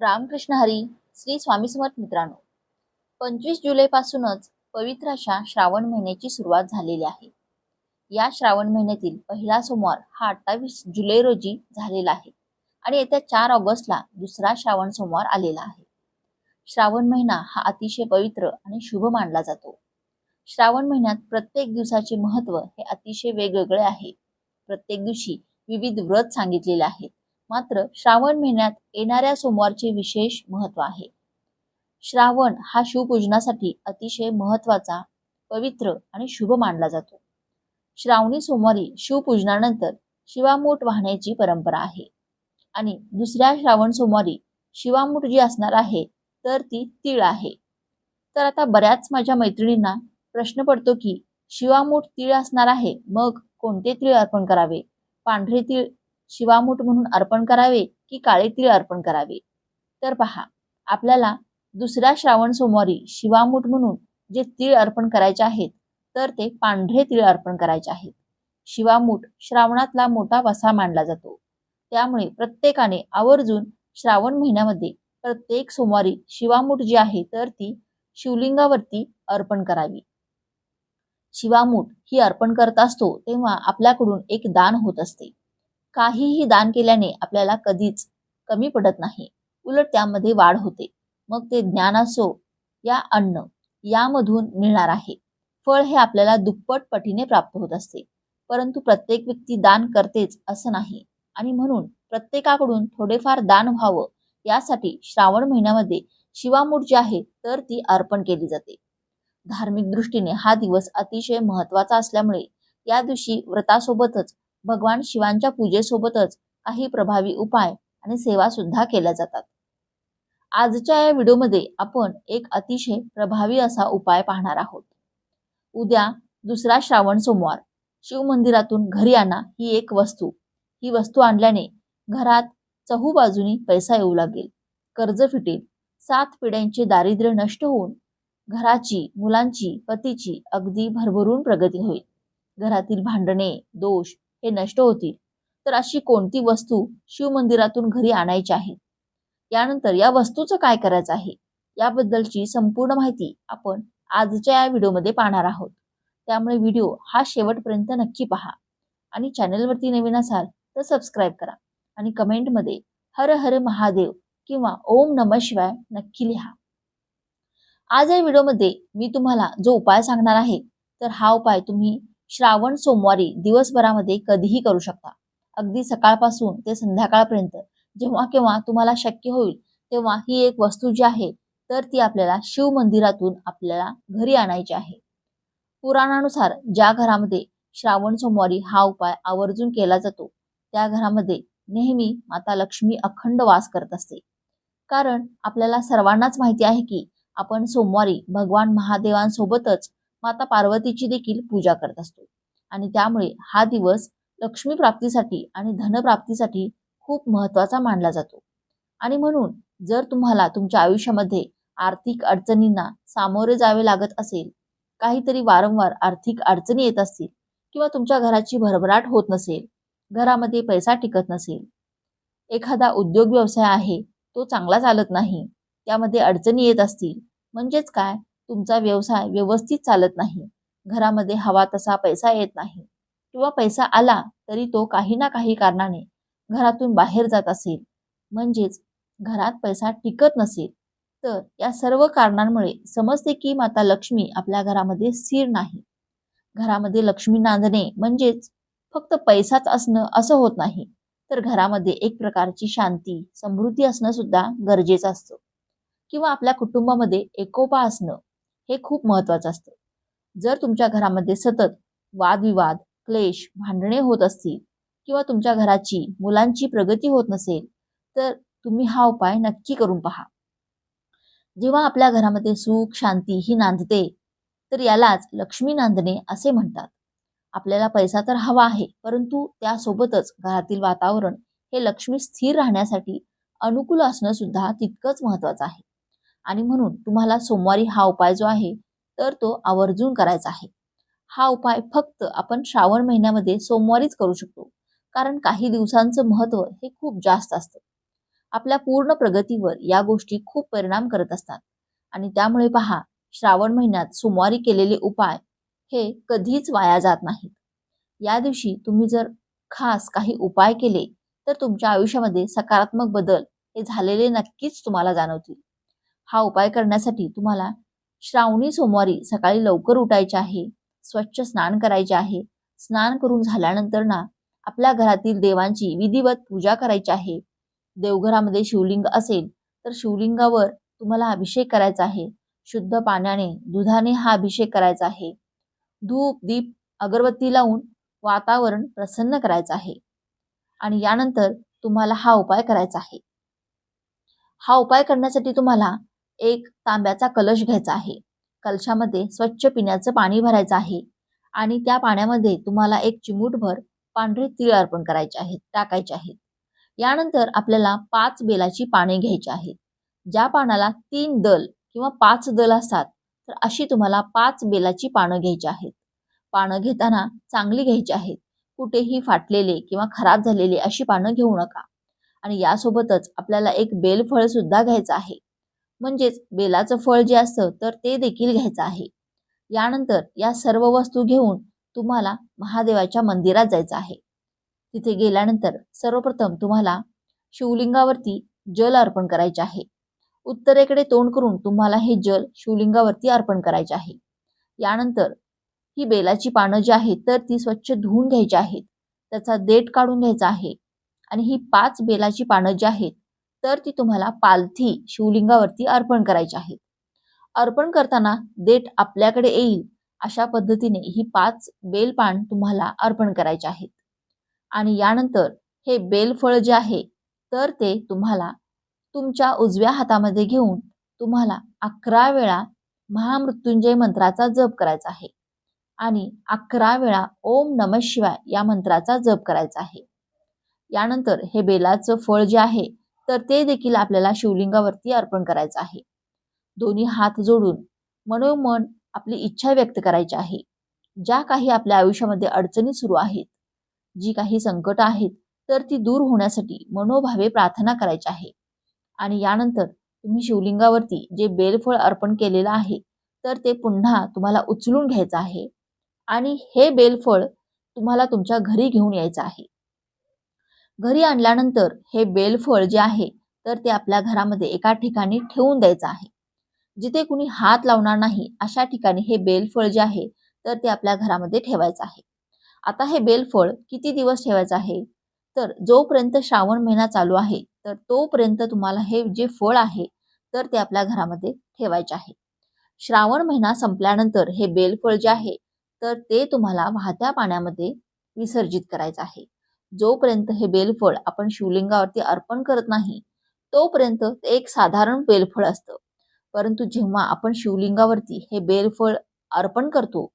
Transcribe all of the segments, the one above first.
रामकृष्ण हरी श्री स्वामी समर्थ मित्रांनो. पंचवीस जुलैपासूनच पवित्र अशा श्रावण महिन्याची सुरुवात झालेली आहे. या श्रावण महिन्यातील पहिला सोमवार हा अठ्ठावीस जुलै रोजी झालेला आहे आणि येत्या चार ऑगस्टला दुसरा श्रावण सोमवार आलेला आहे. श्रावण महिना हा अतिशय पवित्र आणि शुभ मानला जातो. श्रावण महिन्यात प्रत्येक दिवसाचे महत्त्व हे अतिशय वेगवेगळे आहे. प्रत्येक दिवशी विविध व्रत सांगितलेले आहेत. मात्र श्रावण महिन्यात येणाऱ्या सोमवारचे विशेष महत्त्व आहे. श्रावण हा शिवपूजनासाठी अतिशय महत्त्वाचा पवित्र आणि शुभ मानला जातो. श्रावणी सोमवारी शिवपूजनानंतर शिवामूठ वाहण्याची परंपरा आहे. आणि दुसऱ्या श्रावण सोमवारी शिवामूठ जी असणार आहे तर ती तीळ आहे. तर आता बऱ्याच माझ्या मैत्रिणींना प्रश्न पडतो की शिवामूठ तीळ असणार आहे मग कोणते तीळ अर्पण करावे? पांढरे तीळ शिवामूठ म्हणून अर्पण करावे की काळे तीळ अर्पण करावे? तर पहा आपल्याला दुसऱ्या श्रावण सोमवारी शिवामूठ म्हणून जे तीळ अर्पण करायचे आहेत तर ते पांढरे तीळ अर्पण करायचे आहेत. शिवामूठ श्रावणातला मोठा वसा मानला जातो. त्यामुळे प्रत्येकाने आवर्जून श्रावण महिन्यामध्ये प्रत्येक सोमवारी शिवामूठ जी आहे तर ती शिवलिंगावरती अर्पण करावी. शिवामूठ ही अर्पण करत असतो तेव्हा आपल्याकडून एक दान होत असते. काहीही दान केल्याने आपल्याला कधीच कमी पडत नाही. उलट त्यामध्ये वाढ होते. मग ते ज्ञान असो या अन्न यामधून मिळणार आहे. फळ हे आपल्याला दुप्पट पटीने प्राप्त होत असते. परंतु प्रत्येक व्यक्ती दान करतेच असं नाही. आणि म्हणून प्रत्येकाकडून थोडेफार दान व्हावं यासाठी श्रावण महिन्यामध्ये शिवामूठ जी आहे तर ती अर्पण केली जाते. धार्मिक दृष्टीने हा दिवस अतिशय महत्त्वाचा असल्यामुळे या दिवशी व्रतासोबतच भगवान शिवांच्या पूजेसोबतच काही प्रभावी उपाय आणि सेवा सुद्धा केल्या जातात. आजच्या या व्हिडिओमध्ये आपण एक अतिशय प्रभावी असा उपाय पाहणार आहोत. उद्या दुसरा श्रावण सोमवार. शिवमंदिरातून घरी आणा ही एक वस्तू. ही वस्तू आणल्याने घरात चहू बाजूनी पैसा येऊ लागेल. कर्ज फिटेल. सात पिढ्यांचे दारिद्र्य नष्ट होऊन घराची मुलांची पतीची अगदी भरभरून प्रगती होईल. घरातील भांडणे दोष हे नष्ट होतील. तर अशी कोणती वस्तू शिवमंदिरातून घरी आणायची आहे? यानंतर या वस्तूचं काय करायचं आहे? याबद्दलची संपूर्ण माहिती आपण आजच्या या व्हिडिओमध्ये पाहणार आहोत. त्यामुळे व्हिडिओ हा शेवटपर्यंत नक्की पहा. आणि चॅनलवरती नवीन असाल तर सबस्क्राईब करा. आणि कमेंटमध्ये हर हर महादेव किंवा ओम नम शिवाय नक्की लिहा. आज या व्हिडिओमध्ये मी तुम्हाला जो उपाय सांगणार आहे तर हा उपाय तुम्ही श्रावण सोमवारी दिवसभरामध्ये कधीही करू शकता. अगदी सकाळपासून ते संध्याकाळपर्यंत जेव्हा केव्हा तुम्हाला शक्य होईल तेव्हा ही एक वस्तू जी आहे तर ती आपल्याला शिव मंदिरातून आपल्याला घरी आणायची आहे. पुराणानुसार ज्या घरामध्ये श्रावण सोमवारी हा उपाय आवर्जून केला जातो त्या घरामध्ये नेहमी माता लक्ष्मी अखंड वास करत असते. कारण आपल्याला सर्वांनाच माहिती आहे की आपण सोमवारी भगवान महादेवांसोबतच माता पार्वतीची देखील पूजा करत असतो. आणि त्यामुळे हा दिवस लक्ष्मी प्राप्तीसाठी आणि धनप्राप्तीसाठी खूप महत्त्वाचा मानला जातो. आणि म्हणून जर तुम्हाला तुमच्या आयुष्यामध्ये आर्थिक अडचणींना सामोरे जावे लागत असेल काहीतरी वारंवार आर्थिक अडचणी येत असतील किंवा तुमच्या घराची भरभराट होत नसेल घरामध्ये पैसा टिकत नसेल एखादा उद्योग व्यवसाय आहे तो चांगला चालत नाही त्यामध्ये अडचणी येत असतील म्हणजेच काय? तुमचा व्यवसाय व्यवस्थित चालत नाही. घरामध्ये हवा तसा पैसा येत नाही. किंवा पैसा आला तरी तो काही ना काही कारणाने घरातून बाहेर जात असेल. म्हणजेच घरात पैसा टिकत नसेल. तर या सर्व कारणांमुळे समजते की माता लक्ष्मी आपल्या घरामध्ये स्थिर नाही. घरामध्ये लक्ष्मी नांदणे म्हणजेच फक्त पैसाच असणं असं होत नाही. तर घरामध्ये एक प्रकारची शांती समृद्धी असणं सुद्धा गरजेचं असतं. किंवा आपल्या कुटुंबामध्ये एकोपा असणं हे खूप महत्वाचं असतं. जर तुमच्या घरामध्ये सतत वादविवाद क्लेश भांडणे होत असतील किंवा तुमच्या घराची मुलांची प्रगती होत नसेल तर तुम्ही हा उपाय नक्की करून पहा. जेव्हा आपल्या घरामध्ये सुख शांती ही नांदते तर यालाच लक्ष्मी नांदणे असे म्हणतात. आपल्याला पैसा तर हवा आहे परंतु त्यासोबतच घरातील वातावरण हे लक्ष्मी स्थिर राहण्यासाठी अनुकूल असणं सुद्धा तितकंच महत्वाचं आहे. आणि म्हणून तुम्हाला सोमवारी हा उपाय जो आहे तर तो आवर्जून करायचा आहे. हा उपाय फक्त आपण श्रावण महिन्यामध्ये सोमवारीच करू शकतो कारण काही दिवसांचं महत्त्व हे खूप जास्त असतं. आपल्या पूर्ण प्रगतीवर या गोष्टी खूप परिणाम करत असतात. आणि त्यामुळे पहा श्रावण महिन्यात सोमवारी केलेले उपाय हे कधीच वाया जात नाहीत. या दिवशी तुम्ही जर खास काही उपाय केले तर तुमच्या आयुष्यामध्ये सकारात्मक बदल हे झालेले नक्कीच तुम्हाला जाणवतील. हा उपाय करण्यासाठी तुम्हाला श्रावणी सोमवारी सकाळी लवकर उठायचे आहे स्वच्छ स्नान करायचे आहे. स्नान करून झाल्यानंतर ना आपल्या घरातील देवांची विधिवत पूजा करायची आहे. देवघरामध्ये शिवलिंग असेल तर शिवलिंगावर तुम्हाला अभिषेक करायचा आहे. शुद्ध पाण्याने दुधाने हा अभिषेक करायचा आहे. धूप दीप अगरबत्ती लावून वातावरण प्रसन्न करायचं आहे. आणि यानंतर तुम्हाला हा उपाय करायचा आहे. हा उपाय करण्यासाठी तुम्हाला एक तांब्याचा कलश घ्यायचा आहे. कलशामध्ये स्वच्छ पिण्याचं पाणी भरायचं आहे आणि त्या पाण्यामध्ये तुम्हाला एक चिमूटभर पांढरे तीळ अर्पण करायचे आहेत टाकायचे आहेत. यानंतर आपल्याला पाच बेलाची पाने घ्यायची आहेत. ज्या पानाला तीन दल किंवा पाच दल असतात तर अशी तुम्हाला पाच बेलाची पानं घ्यायची आहेत. पानं घेताना चांगली घ्यायची आहेत. कुठेही फाटलेले किंवा खराब झालेले अशी पानं घेऊ नका. आणि यासोबतच आपल्याला एक बेलफळ सुद्धा घ्यायचं आहे. म्हणजेच बेलाचं फळ जे असतं तर ते देखील घ्यायचं आहे. यानंतर या सर्व वस्तू घेऊन तुम्हाला महादेवाच्या मंदिरात जायचं आहे. तिथे गेल्यानंतर सर्वप्रथम तुम्हाला शिवलिंगावरती जल अर्पण करायचे आहे. उत्तरेकडे तोंड करून तुम्हाला हे जल शिवलिंगावरती अर्पण करायचे आहे. यानंतर ही बेलाची पानं जी आहेत तर ती स्वच्छ धुवून घ्यायची आहेत. त्याचा देठ काढून घ्यायचा आहे. आणि ही पाच बेलाची पानं जी आहेत तर ती तुम्हाला पालथी शिवलिंगावरती अर्पण करायची आहे. अर्पण करताना देठ आपल्याकडे येईल अशा पद्धतीने ही पाच बेलपान तुम्हाला अर्पण करायचे आहेत. आणि यानंतर हे बेलफळ जे आहे तर ते तुम्हाला तुमच्या उजव्या हातामध्ये घेऊन तुम्हाला अकरा वेळा महामृत्युंजय मंत्राचा जप करायचा आहे. आणि अकरा वेळा ओम नम शिवाय या मंत्राचा जप करायचा आहे. यानंतर हे बेलाचं फळ जे आहे तर ते देखील आपल्याला शिवलिंगावरती अर्पण करायचं आहे. दोन्ही हात जोडून मनोमन आपली इच्छा व्यक्त करायची आहे. ज्या काही आपल्या आयुष्यामध्ये अडचणी सुरू आहेत जी काही संकट आहेत तर ती दूर होण्यासाठी मनोभावे प्रार्थना करायची आहे. आणि यानंतर तुम्ही शिवलिंगावरती जे बेलफळ अर्पण केलेलं आहे तर ते पुन्हा तुम्हाला उचलून घ्यायचं आहे. आणि हे बेलफळ तुम्हाला तुमच्या घरी घेऊन यायचं आहे. घरी आणल्यानंतर हे बेलफळ जे आहे तर ते आपल्या घरामध्ये एका ठिकाणी ठेवून द्यायचं आहे. जिथे कुणी हात लावणार नाही अशा ठिकाणी हे बेलफळ जे आहे तर ते आपल्या घरामध्ये ठेवायचं आहे. आता हे बेलफळ किती दिवस ठेवायचं आहे? तर जोपर्यंत श्रावण महिना चालू आहे तर तोपर्यंत तुम्हाला हे जे फळ आहे तर ते आपल्या घरामध्ये ठेवायचे आहे. श्रावण महिना संपल्यानंतर हे बेलफळ जे आहे तर ते तुम्हाला वाहत्या पाण्यामध्ये विसर्जित करायचं आहे. जोपर्यंत हे बेलफळ आपण शिवलिंगावरती अर्पण करत नाही तोपर्यंत ते एक साधारण बेलफळ असतं. परंतु जेव्हा आपण शिवलिंगावरती हे बेलफळ अर्पण करतो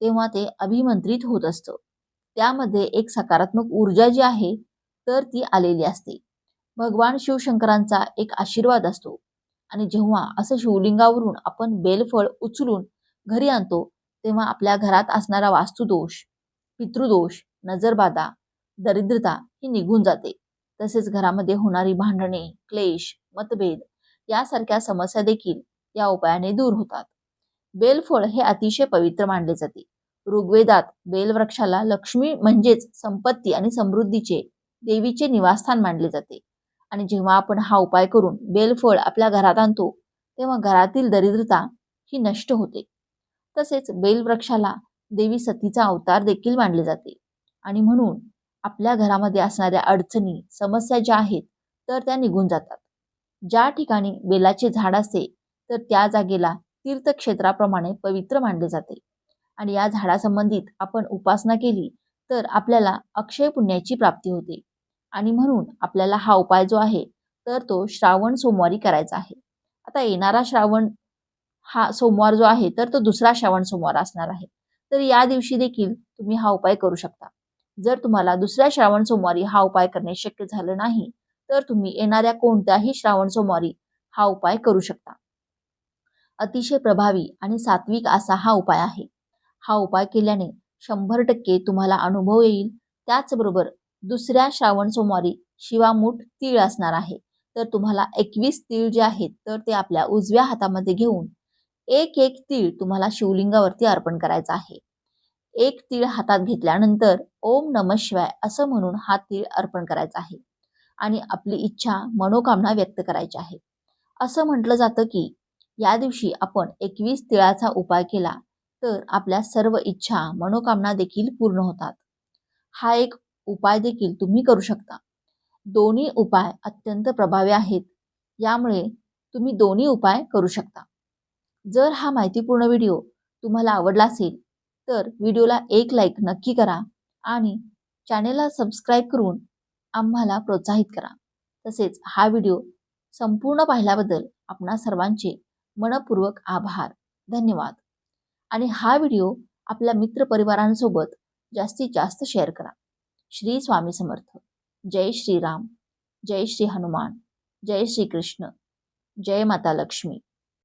तेव्हा ते अभिमंत्रित होत असतं. त्यामध्ये एक सकारात्मक ऊर्जा जी आहे तर ती आलेली असते. भगवान शिवशंकरांचा एक आशीर्वाद असतो. आणि जेव्हा असं शिवलिंगावरून आपण बेलफळ उचलून घरी आणतो तेव्हा आपल्या घरात असणारा वास्तुदोष पितृदोष नजरबाधा दरिद्रता ही निघून जाते. तसेच घरामध्ये होणारी भांडणे क्लेश मतभेद यासारख्या समस्या देखील या उपायाने दूर होतात. बेलफळ हे अतिशय पवित्र मानले जाते. ऋग्वेदात बेलवृक्षाला लक्ष्मी म्हणजेच संपत्ती आणि समृद्धीचे देवीचे निवासस्थान मानले जाते. आणि जेव्हा आपण हा उपाय करून बेलफळ आपल्या घरात आणतो तेव्हा घरातील दरिद्रता ही नष्ट होते. तसेच बेलवृक्षाला देवी सतीचा अवतार देखील मानले जाते. आणि म्हणून आपल्या घरामध्ये असणाऱ्या अडचणी समस्या ज्या आहेत तर त्या निघून जातात. ज्या ठिकाणी बेलाचे झाड असते तर त्या जागेला तीर्थक्षेत्राप्रमाणे पवित्र मानले जाते. आणि या झाडासंबंधित आपण उपासना केली तर आपल्याला अक्षय पुण्याची प्राप्ती होते. आणि म्हणून आपल्याला हा उपाय जो आहे तर तो श्रावण सोमवारी करायचा आहे. आता येणारा श्रावण हा सोमवार जो आहे तर तो दुसरा श्रावण सोमवार असणार आहे. तर या दिवशी देखील तुम्ही हा उपाय करू शकता. जर तुम्हाला दुसऱ्या श्रावण सोमवारी हा उपाय करणे शक्य झालं नाही तर तुम्ही येणाऱ्या कोणत्याही श्रावण सोमवारी हा उपाय करू शकता. अतिशय प्रभावी आणि सात्विक असा हा उपाय आहे. हा उपाय केल्याने शंभर टक्के तुम्हाला अनुभव येईल. त्याचबरोबर दुसऱ्या श्रावण सोमवारी शिवामूठ तीळ असणार आहे. तर तुम्हाला एकवीस तीळ जे आहेत तर ते आपल्या उजव्या हातामध्ये घेऊन एक एक तीळ तुम्हाला शिवलिंगावरती अर्पण करायचं आहे. एक तीळ हातात घेतल्यानंतर ओम नम शिवाय असं म्हणून हा तीळ अर्पण करायचा आहे. आणि आपली इच्छा मनोकामना व्यक्त करायची आहे. असं म्हटलं जातं की या दिवशी आपण एकवीस तिळाचा उपाय केला तर आपल्या सर्व इच्छा मनोकामना देखील पूर्ण होतात. हा एक उपाय देखील तुम्ही करू शकता. दोन्ही उपाय अत्यंत प्रभावी आहेत. यामुळे तुम्ही दोन्ही उपाय करू शकता. जर हा माहितीपूर्ण व्हिडिओ तुम्हाला आवडला असेल तर व्हिडिओला एक लाईक नक्की करा आणि चॅनेलला सबस्क्राईब करून आम्हाला प्रोत्साहित करा. तसेच हा व्हिडिओ संपूर्ण पाहिल्याबद्दल आपणा सर्वांचे मनपूर्वक आभार. धन्यवाद. आणि हा व्हिडिओ आपल्या मित्रपरिवारांसोबत जास्तीत जास्त शेअर करा. श्री स्वामी समर्थ. जय श्रीराम जय श्री हनुमान. जय श्री कृष्ण. जय माता लक्ष्मी.